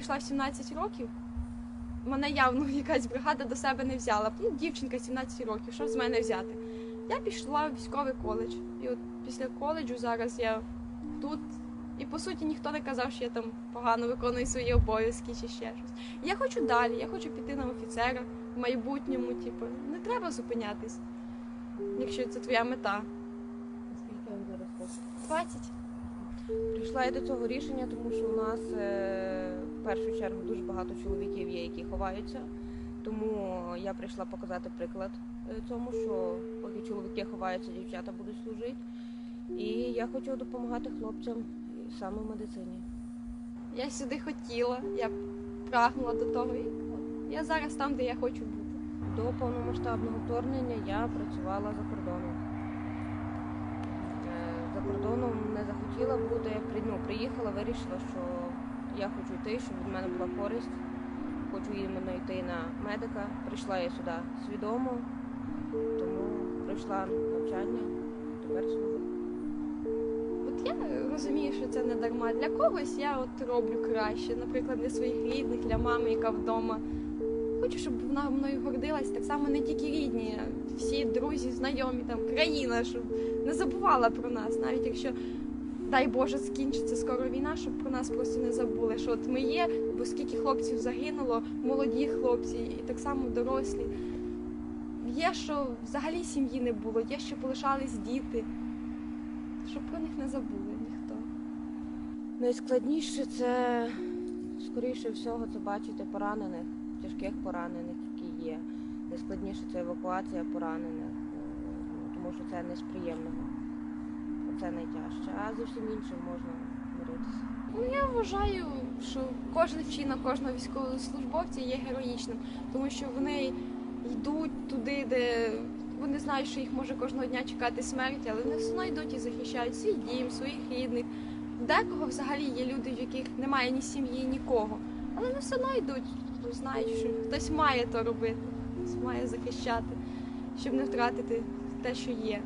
пішла в 17 років, мене явно якась бригада до себе не взяла. Ну, дівчинка 17 років, що з мене взяти? Я пішла в військовий коледж. І от після коледжу зараз я тут. І по суті ніхто не казав, що я там погано виконую свої обов'язки чи ще щось. Я хочу далі, я хочу піти на офіцера в майбутньому, типу, не треба зупинятись, якщо це твоя мета. Скільки вам зараз 20. Прийшла я до цього рішення, тому що у нас е, в першу чергу дуже багато чоловіків є, які ховаються. Тому я прийшла показати приклад е, цьому, що поки чоловіки ховаються, дівчата будуть служити. І я хочу допомагати хлопцям саме в медицині. Я сюди хотіла, я прагнула до того. І я зараз там, де я хочу бути. До повномасштабного вторгнення я працювала за кордоном. Е, За кордоном не захотіла бути. Ну, приїхала, вирішила, що я хочу йти, щоб від мене була користь. Хочу іменно йти на медика. Прийшла я сюди свідомо, тому пройшла навчання, тепер служу. От я розумію, що це не дарма. Для когось я от роблю краще, наприклад, для своїх рідних, для мами, яка вдома. Хочу, щоб вона мною гордилась, так само не тільки рідні, а всі друзі, знайомі, там країна, щоб не забувала про нас, навіть якщо, дай Боже, скінчиться скоро війна, щоб про нас просто не забули, що от ми є, бо скільки хлопців загинуло, молоді хлопці, і так само дорослі. Є, що взагалі сім'ї не було, є, що полишались діти, щоб про них не забули ніхто. Найскладніше це, скоріше всього, це бачити поранених, тяжких поранених, які є. Найскладніше це евакуація поранених, е, ну, тому що це не. Це найтяжче. А з усім іншим можна миритися. Ну, я вважаю, що кожен вчинок кожного військовослужбовця є героїчним, тому що вони йдуть туди, де вони знають, що їх може кожного дня чекати смерть, але вони все одно йдуть і захищають свій дім, своїх рідних. Декого взагалі є люди, в яких немає ні сім'ї, нікого. Але вони все одно йдуть, бо знають, що хтось має то робити, хтось має захищати, щоб не втратити те, що є.